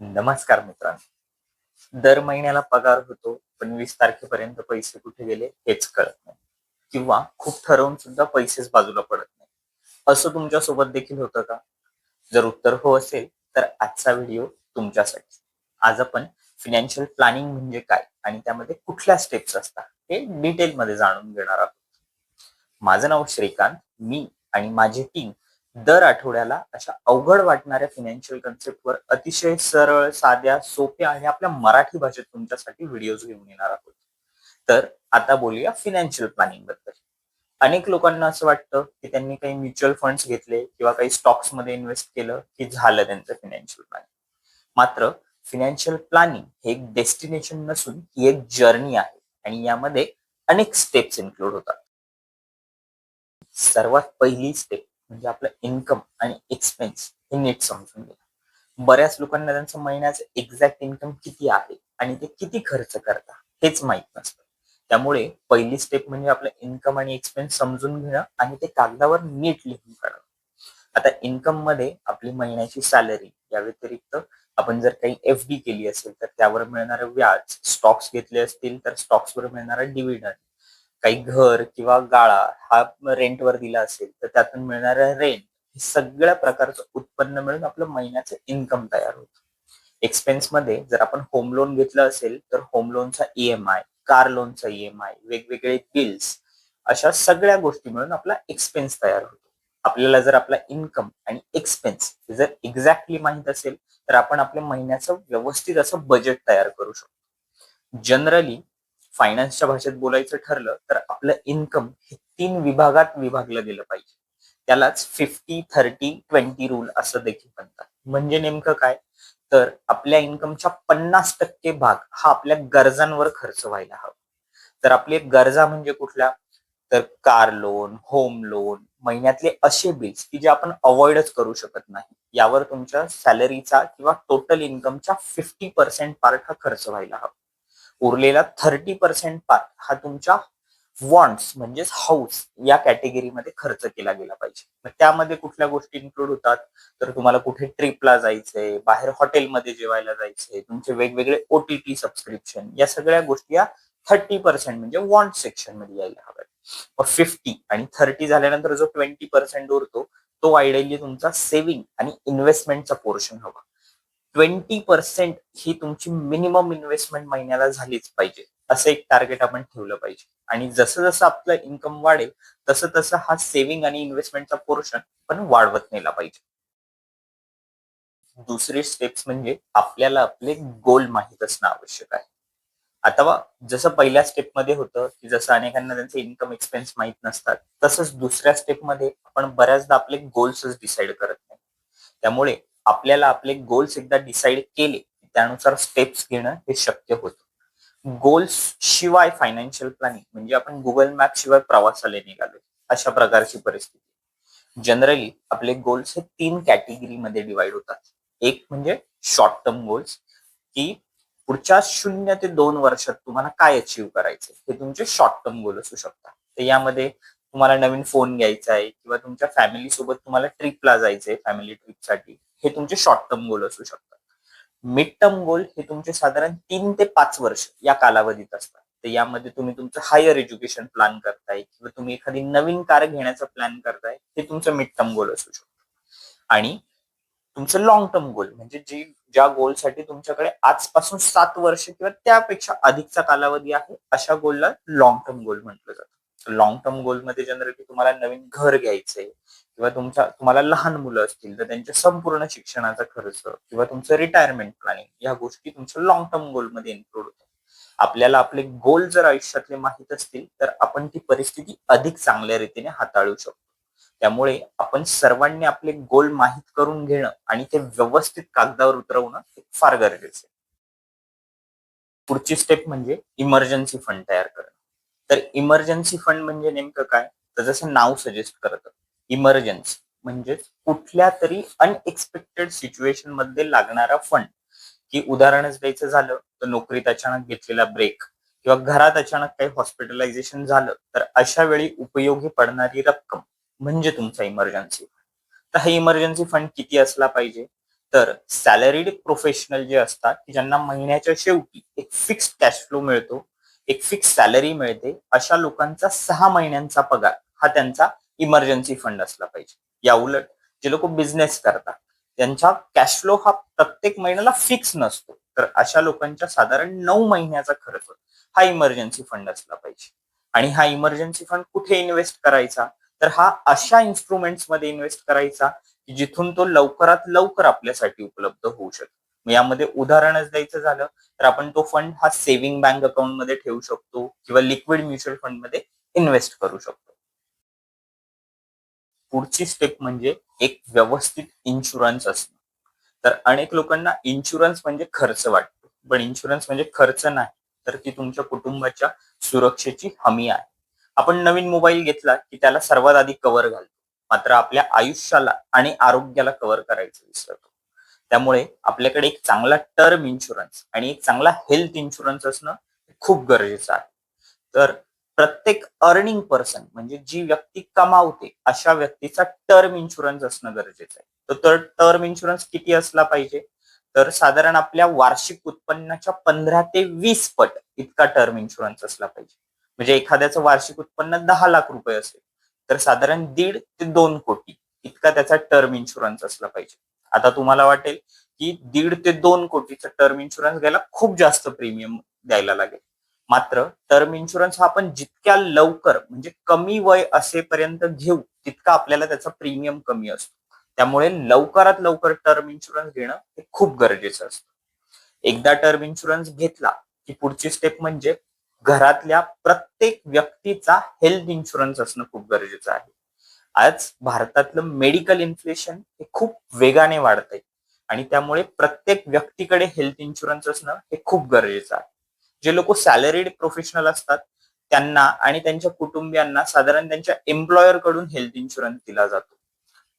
नमस्कार मित्रांनो. दर महिन्याला पगार होतो पण वीस तारखेपर्यंत पैसे कुठे गेले हेच कळत नाही. किंवा खूप ठरवून सुद्धा पैसेच बाजूला पडत नाही. असं तुमच्यासोबत देखील होतं का? जर उत्तर हो असेल तर आजचा व्हिडिओ तुमच्यासाठी. आज आपण फिनान्शियल प्लॅनिंग म्हणजे काय? आणि त्यामध्ये कुठल्या स्टेप्स असतात? हे डिटेल मध्ये जाणून घेणार आहोत. माझं नाव श्रीकांत मी आणि माझी टीम दर आठवड्याला अशा अवघड वाटणाऱ्या फिनान्शियल कन्सेप्टवर अतिशय सरळ साध्या सोप्या आणि आपल्या मराठी भाषेत तुमच्यासाठी व्हिडिओज घेऊन येणार आहोत. तर आता बोलूया फिनान्शियल प्लॅनिंगबद्दल. अनेक लोकांना असं वाटतं की त्यांनी काही म्युच्युअल फंड्स घेतले किंवा काही स्टॉक्समध्ये इन्व्हेस्ट केलं की झालं त्यांचं फिनान्शियल प्लॅनिंग मात्र फिनान्शियल प्लॅनिंग हे एक डेस्टिनेशन नसून ही एक जर्नी आहे आणि यामध्ये अनेक स्टेप्स इन्क्लूड होतात. सर्वात पहिली स्टेप म्हणजे आपलं इन्कम आणि एक्सपेन्स हे नीट समजून घ्या. बऱ्याच लोकांना त्यांचं महिन्याचं एक्झॅक्ट इन्कम किती आहे आणि ते किती खर्च करता हेच माहीत नसतं. त्यामुळे पहिली स्टेप म्हणजे आपलं इन्कम आणि एक्सपेन्स समजून घेणं आणि ते कागदावर नीट लिहून काढणं. आता इन्कममध्ये आपली महिन्याची सॅलरी या व्यतिरिक्त आपण जर काही एफ डी केली असेल तर त्यावर मिळणारं व्याज स्टॉक्स घेतले असतील तर स्टॉक्सवर मिळणारा डिव्हिडंड काही घर किंवा गाळा हा रेंटवर दिला असेल तर त्यातून मिळणारं रेंट हे सगळ्या प्रकारचं उत्पन्न मिळून आपलं महिन्याचं इन्कम तयार होतं. एक्सपेन्समध्ये जर आपण होम लोन घेतलं असेल तर होम लोनचा ईएमआय कार लोनचा ईएमआय वेगवेगळे बिल्स अशा सगळ्या गोष्टी मिळून आपला एक्सपेन्स तयार होतो. आपल्याला जर आपला इन्कम आणि एक्सपेन्स हे जर एक्झॅक्टली माहीत असेल तर आपण आपल्या महिन्याचं व्यवस्थित असं बजेट तयार करू शकतो. जनरली फायनान्सच्या भाषेत बोलायचं ठरलं तर आपलं इन्कम हे तीन विभागात विभागलं गेलं पाहिजे. त्यालाच फिफ्टी थर्टी ट्वेंटी रूल असं देखील म्हणतात. म्हणजे नेमकं काय? तर आपल्या इन्कमच्या पन्नास टक्के भाग हा आपल्या गरजांवर खर्च व्हायला हवा. तर आपली गरजा म्हणजे कुठल्या? तर कार लोन होम लोन महिन्यातले असे बिल्स की जे आपण अवॉइडच करू शकत नाही. यावर तुमच्या सॅलरीचा किंवा टोटल इन्कमचा फिफ्टी पर्सेंट पार्ट हा खर्च व्हायला हवा. उरलेला थर्टी पर्सेंट पार्ट हा तुमच्या वॉन्ट्स म्हणजेच हाऊस या कॅटेगरीमध्ये खर्च केला गेला पाहिजे. मग त्यामध्ये कुठल्या गोष्टी इन्क्लूड होतात? तर तुम्हाला कुठे ट्रिपला जायचंय बाहेर हॉटेलमध्ये जेवायला जायचंय तुमचे वेगवेगळे ओटीटी सबस्क्रिप्शन या सगळ्या गोष्टी या थर्टी पर्सेंट म्हणजे वॉन्ट सेक्शनमध्ये यायला हव्यात. मग फिफ्टी आणि थर्टी झाल्यानंतर जो ट्वेंटी पर्सेंट उरतो तो आयडियली तुमचा सेव्हिंग आणि इन्व्हेस्टमेंटचा पोर्शन हवा. ट्वेंटी पर्सेंट ही तुमची मिनिमम इन्व्हेस्टमेंट महिन्याला झालीच पाहिजे. असं एक टार्गेट आपण ठेवलं पाहिजे. आणि जसं जसं आपलं इन्कम वाढेल तसं तसं हा सेव्हिंग आणि इन्व्हेस्टमेंटचा पोर्शन पण वाढवत नेला पाहिजे. दुसरी स्टेप्स म्हणजे आपल्याला आपले गोल माहीत असणं आवश्यक आहे. आता जसं पहिल्या स्टेपमध्ये होतं की जसं अनेकांना त्यांचे इन्कम एक्सपेन्स माहीत नसतात तसंच दुसऱ्या स्टेपमध्ये आपण बऱ्याचदा आपले गोल्सच डिसाईड करत नाही. त्यामुळे आपल्याला आपले गोल्स एकदा डिसाईड केले त्यानुसार स्टेप्स घेणं हे शक्य होतं. गोल्स शिवाय फायनान्शियल प्लॅनिंग म्हणजे आपण गुगल मॅप शिवाय प्रवासाला निघालो अशा प्रकारची परिस्थिती. जनरली आपले गोल्स हे तीन कॅटेगरीमध्ये डिवाइड होतात. एक म्हणजे शॉर्ट टर्म गोल्स की पुढच्या शून्य ते दोन वर्षात तुम्हाला काय अचीव्ह करायचं हे तुमचे शॉर्ट टर्म गोल असू शकतात. तर यामध्ये तुम्हाला नवीन फोन घ्यायचा आहे किंवा तुमच्या फॅमिली सोबत तुम्हाला ट्रिपला जायचंय फॅमिली ट्रिपसाठी हे तुमचे शॉर्ट टर्म गोल असू शकतात. मिड टर्म गोल हे तुमचे साधारण तीन ते पाच वर्ष या कालावधीत असतात. तर यामध्ये तुम्ही तुमचं हायर एज्युकेशन प्लॅन करताय किंवा तुम्ही एखादी नवीन कार घेण्याचा प्लॅन करताय हे तुमचं मिड टर्म गोल असू शकतं. आणि तुमचं लॉंग टर्म गोल म्हणजे जी ज्या गोलसाठी तुमच्याकडे आजपासून सात वर्ष किंवा त्यापेक्षा अधिकचा कालावधी आहे अशा गोलला लॉंग टर्म गोल म्हटलं जातं. लॉंग टर्म गोलमध्ये जनरली तुम्हाला नवीन घर घ्यायचंय किंवा तुमच्या तुम्हाला लहान मुलं असतील तर त्यांच्या संपूर्ण शिक्षणाचा खर्च किंवा तुमचं रिटायरमेंट प्लॅनिंग या गोष्टी तुमच्या लॉंग टर्म गोलमध्ये इन्क्लूड होतात. आपल्याला आपले गोल जर आयुष्यातले माहीत असतील तर आपण ती परिस्थिती अधिक चांगल्या रीतीने हाताळू शकतो. त्यामुळे आपण सर्वांनी आपले गोल माहीत करून घेणं आणि ते व्यवस्थित कागदावर उतरवणं हे फार गरजेचं आहे. पुढची स्टेप म्हणजे इमर्जन्सी फंड तयार करणं. तर इमर्जन्सी फंड म्हणजे नेमकं काय? तर जसं नाव सजेस्ट करतं इमर्जन्सी म्हणजे कुठल्या तरी अनएक्सपेक्टेड सिच्युएशनमध्ये लागणारा फंड की उदाहरणच द्यायचं झालं तर नोकरीत अचानक घेतलेला ब्रेक किंवा घरात अचानक काही हॉस्पिटलायझेशन झालं तर अशा वेळी उपयोगी पडणारी रक्कम म्हणजे तुमचा इमर्जन्सी फंड तर हा इमर्जन्सी फंड किती असला पाहिजे? तर सॅलरीड प्रोफेशनल जे असतात की ज्यांना महिन्याच्या शेवटी एक फिक्स कॅश फ्लो मिळतो एक फिक्स सॅलरी मिळते अशा लोकांचा सहा महिन्यांचा पगार हा त्यांचा इमर्जन्सी फंड असला पाहिजे. या उलट जे लोक बिझनेस करतात त्यांचा कॅश फ्लो हा प्रत्येक महिन्याला फिक्स नसतो. तर अशा लोकांच्या साधारण नऊ महिन्याचा खर्च हा इमर्जन्सी फंड असला पाहिजे. आणि हा इमर्जन्सी फंड कुठे इन्व्हेस्ट करायचा? तर हा अशा इन्स्ट्रुमेंट्समध्ये इन्व्हेस्ट करायचा की जिथून तो लवकरात लवकर आपल्यासाठी उपलब्ध होऊ शकतो यामध्ये उदाहरणच द्यायचं झालं तर आपण तो फंड हा सेव्हिंग बँक अकाउंटमध्ये ठेवू शकतो किंवा लिक्विड म्युच्युअल फंडमध्ये इन्व्हेस्ट करू शकतो. पुढची स्टेप म्हणजे एक व्यवस्थित इन्शुरन्स असणं. तर अनेक लोकांना इन्शुरन्स म्हणजे खर्च वाटतो. पण इन्शुरन्स म्हणजे खर्च नाही तर ती तुमच्या कुटुंबाच्या सुरक्षेची हमी आहे. आपण नवीन मोबाईल घेतला की त्याला सर्वात आधी कव्हर घालतो. मात्र आपल्या आयुष्याला आणि आरोग्याला कव्हर करायचं विसरतो. त्यामुळे आपल्याकडे एक चांगला टर्म इन्शुरन्स आणि एक चांगला हेल्थ इन्शुरन्स असणं खूप गरजेचं आहे. तर प्रत्येक अर्निंग पर्सन म्हणजे जी व्यक्ती कमावते अशा व्यक्तीचा टर्म इन्शुरन्स असणं गरजेचं आहे. तर टर्म इन्शुरन्स किती असला पाहिजे? तर साधारण आपल्या वार्षिक उत्पन्नाच्या पंधरा ते वीस पट इतका टर्म इन्शुरन्स असला पाहिजे. म्हणजे एखाद्याचं वार्षिक उत्पन्न दहा लाख रुपये असेल तर साधारण दीड ते दोन कोटी इतका त्याचा टर्म इन्शुरन्स असला पाहिजे. आता तुम्हाला वाटेल की दीड ते दोन कोटीचा टर्म इन्शुरन्स घ्यायला खूप जास्त प्रीमियम द्यायला लागेल. मात्र टर्म इन्शुरन्स हा आपण जितक्या लवकर म्हणजे कमी वय असेपर्यंत घेऊ तितका आपल्याला त्याचा प्रीमियम कमी असतो. त्यामुळे लवकरात लवकर टर्म इन्शुरन्स घेणं हे खूप गरजेचं असतं. एकदा टर्म इन्शुरन्स घेतला की पुढची स्टेप म्हणजे घरातल्या प्रत्येक व्यक्तीचा हेल्थ इन्शुरन्स असणं खूप गरजेचं आहे. आज भारतातलं मेडिकल इन्फ्लेशन हे खूप वेगाने वाढत आहे आणि त्यामुळे प्रत्येक व्यक्तीकडे हेल्थ इन्शुरन्स असणं हे खूप गरजेचं आहे. जे लोक सॅलरीड प्रोफेशनल असतात त्यांना आणि त्यांच्या कुटुंबियांना साधारण त्यांच्या एम्प्लॉयरकडून हेल्थ इन्शुरन्स दिला जातो.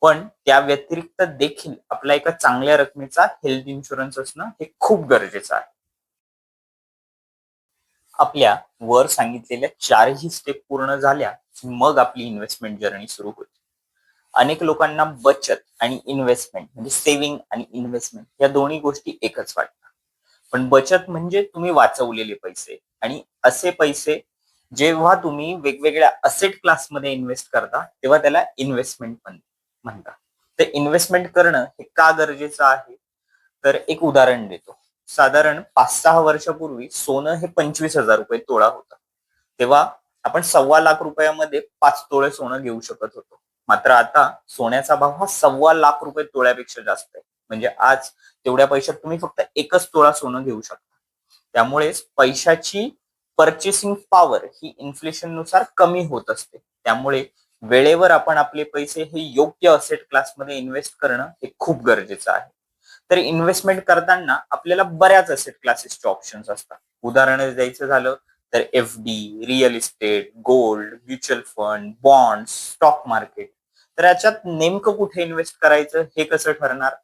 पण त्या व्यतिरिक्त देखील आपल्या एका चांगल्या रकमेचा हेल्थ इन्शुरन्स असणं हे खूप गरजेचं आहे. आपल्या वर सांगितलेल्या चारही स्टेप पूर्ण झाल्या की मग आपली इन्व्हेस्टमेंट जर्नी सुरू होते. अनेक लोकांना बचत आणि इन्व्हेस्टमेंट म्हणजे सेव्हिंग आणि इन्व्हेस्टमेंट या दोन्ही गोष्टी एकच वाटतात. पण बचत म्हणजे तुम्ही वाचवलेले पैसे. आणि असे पैसे जेव्हा तुम्ही वेगवेगळ्या असेट क्लासमध्ये इन्व्हेस्ट करता तेव्हा त्याला इन्व्हेस्टमेंट म्हणतात. तर इन्व्हेस्टमेंट करणं हे का गरजेचं आहे? तर एक उदाहरण देतो. साधारण पाच सहा वर्षापूर्वी सोनं हे पंचवीस हजार रुपये तोळा होता. तेव्हा आपण सव्वा लाख रुपयामध्ये पाच तोळे सोनं घेऊ शकत होतो. मात्र आता सोन्याचा भाव हा सव्वा लाख रुपये तोळ्यापेक्षा जास्त आहे. म्हणजे आज तेवढ्या पैशात तुम्ही फक्त एकच तोळा सोनं घेऊ शकता. त्यामुळेच पैशाची परचेसिंग पॉवर ही इन्फ्लेशननुसार कमी होत असते. त्यामुळे वेळेवर आपण आपले पैसे हे योग्य असेट क्लासमध्ये इन्व्हेस्ट करणं हे खूप गरजेचं आहे. तर इन्व्हेस्टमेंट करताना आपल्याला बऱ्याच असेट क्लासेसचे ऑप्शन्स असतात. उदाहरण द्यायचं झालं तर F D real estate gold mutual fund bond stock market तर याच्यात नेमकं कुठे इन्व्हेस्ट करायचं हे कसं ठरणार?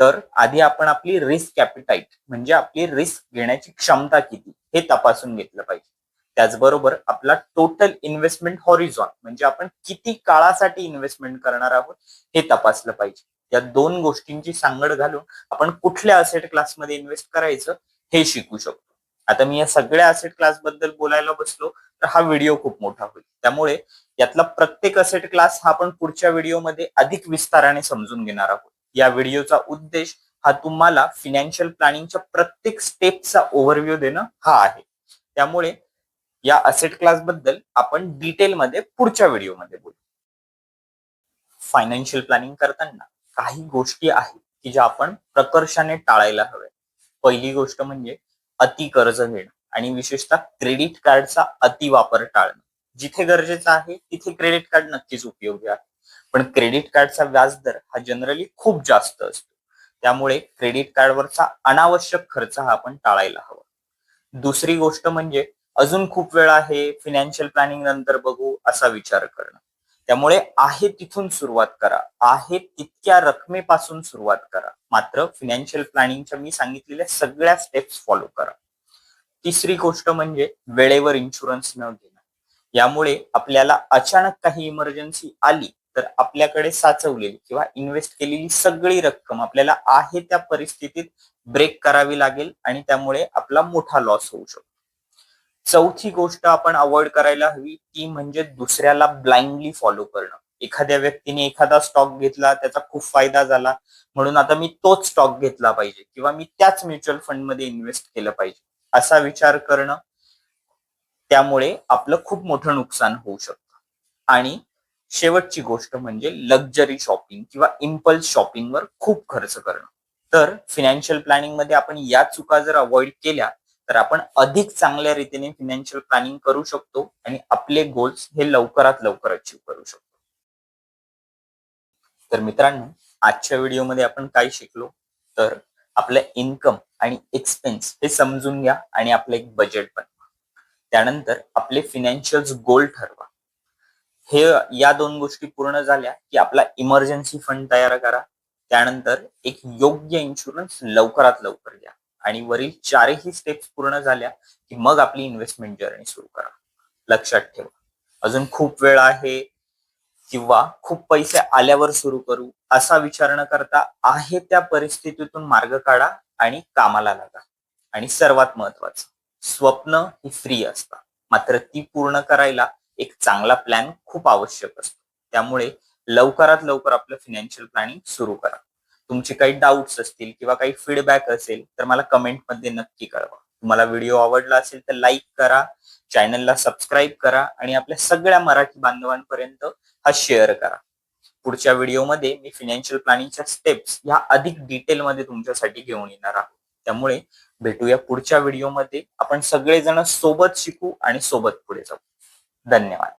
तर आधी आपण आपली रिस्क कॅपिटाईट म्हणजे आपली रिस्क घेण्याची क्षमता किती हे तपासून घेतलं पाहिजे. त्याचबरोबर आपला टोटल इन्व्हेस्टमेंट हॉरिझॉन म्हणजे आपण किती काळासाठी इन्व्हेस्टमेंट करणार आहोत हे तपासलं पाहिजे. या दोन गोष्टींची सांगड घालून आपण कुठल्या असेट क्लासमध्ये इन्व्हेस्ट करायचं हे शिकू शकतो. आता मी या सगळ्या असेट क्लासबद्दल बोलायला बसलो तर हा व्हिडिओ खूप मोठा होईल. त्यामुळे यातला प्रत्येक असेट क्लास हा आपण पुढच्या व्हिडिओमध्ये अधिक विस्ताराने समजून घेणार आहोत. या व्हिडिओचा उद्देश हा तुम्हाला फिनान्शियल प्लॅनिंगच्या प्रत्येक स्टेपचा ओव्हरव्ह्यू देणं हा आहे. त्यामुळे या असेट क्लासबद्दल आपण डिटेलमध्ये पुढच्या व्हिडिओमध्ये बोलू. फायनान्शियल प्लॅनिंग करताना काही गोष्टी आहेत की ज्या आपण प्रकर्षाने टाळायला हव्या पहिली गोष्ट म्हणजे अति कर्ज घेणं आणि विशेषतः क्रेडिट कार्डचा अति वापर टाळणं. जिथे गरजेचं आहे तिथे क्रेडिट कार्ड नक्कीच उपयोगी आहे. पण क्रेडिट कार्डचा व्याजदर हा जनरली खूप जास्त असतो. त्यामुळे क्रेडिट कार्डवरचा अनावश्यक खर्च हा आपण टाळायला हवा. दुसरी गोष्ट म्हणजे अजून खूप वेळ आहे फिनान्शियल प्लॅनिंग नंतर बघू असा विचार करणं. त्यामुळे आहे तिथून सुरुवात करा आहे तितक्या रकमेपासून सुरुवात करा. मात्र फिनान्शियल प्लॅनिंगच्या मी सांगितलेल्या सगळ्या स्टेप्स फॉलो करा. तिसरी गोष्ट म्हणजे वेळेवर इन्शुरन्स न घेणं. यामुळे आपल्याला अचानक काही इमर्जन्सी आली तर आपल्याकडे साचवलेली किंवा इन्व्हेस्ट केलेली सगळी रक्कम आपल्याला आहे त्या परिस्थितीत ब्रेक करावी लागेल आणि त्यामुळे आपला मोठा लॉस होऊ शकतो. चौथी गोष्ट आपण अवॉइड करायला हवी ती म्हणजे दुसऱ्याला ब्लाइंडली फॉलो करणं. एखाद्या व्यक्तीने एखादा स्टॉक घेतला त्याचा खूप फायदा झाला म्हणून आता मी तोच स्टॉक घेतला पाहिजे किंवा मी त्याच म्युच्युअल फंडमध्ये इन्व्हेस्ट केलं पाहिजे असा विचार करणं त्यामुळे आपलं खूप मोठं नुकसान होऊ शकतं. आणि शेवटची गोष्ट म्हणजे लक्झरी शॉपिंग किंवा इम्पल्स शॉपिंगवर खूप खर्च करणं. तर फिनान्शियल प्लॅनिंगमध्ये आपण या चुका जर अवॉइड केल्या तर आपण अधिक चांगल्या रीतीने फिनान्शियल प्लॅनिंग करू शकतो आणि आपले गोल्स हे लवकरात लवकर अचीव करू शकतो. तर मित्रांनो आजच्या व्हिडिओमध्ये आपण काय शिकलो? तर आपलं इन्कम आणि एक्सपेन्स हे समजून घ्या आणि आपलं एक बजेट बनवा. त्यानंतर आपले फिनान्शियल गोल ठरवा. हे या दोन गोष्टी पूर्ण झाल्या की आपला इमर्जन्सी फंड तयार करा. त्यानंतर एक योग्य इन्शुरन्स लवकरात लवकर घ्या. आणि वरील चारही स्टेप्स पूर्ण झाल्या की मग आपली इन्व्हेस्टमेंट जर्नी सुरू करा. लक्षात ठेवा. अजून खूप वेळ आहे किंवा खूप पैसे आल्यावर सुरू करू असा विचार न करता आहे त्या परिस्थितीतून मार्ग काढा आणि कामाला लागा. आणि सर्वात महत्वाचं स्वप्न ही फ्री असतात. मात्र ती पूर्ण करायला एक चांगला प्लॅन खूप आवश्यक असतो. त्यामुळे लवकरात लवकर आपलं फिनान्शियल प्लॅनिंग सुरू करा. तुमचे काही डाऊट्स असतील किंवा काही फीडबॅक असेल तर मला कमेंटमध्ये नक्की कळवा. तुम्हाला व्हिडिओ आवडला असेल तर लाईक करा चॅनलला सबस्क्राईब करा आणि आपल्या सगळ्या मराठी बांधवांपर्यंत हा शेअर करा. पुढच्या व्हिडिओमध्ये मी फिनान्शियल प्लॅनिंगच्या स्टेप्स ह्या अधिक डिटेलमध्ये तुमच्यासाठी घेऊन येणार आहोत. त्यामुळे भेटूया पुढच्या व्हिडिओमध्ये आपण सगळेजण सोबत शिकू आणि सोबत पुढे जाऊ. धन्यवाद.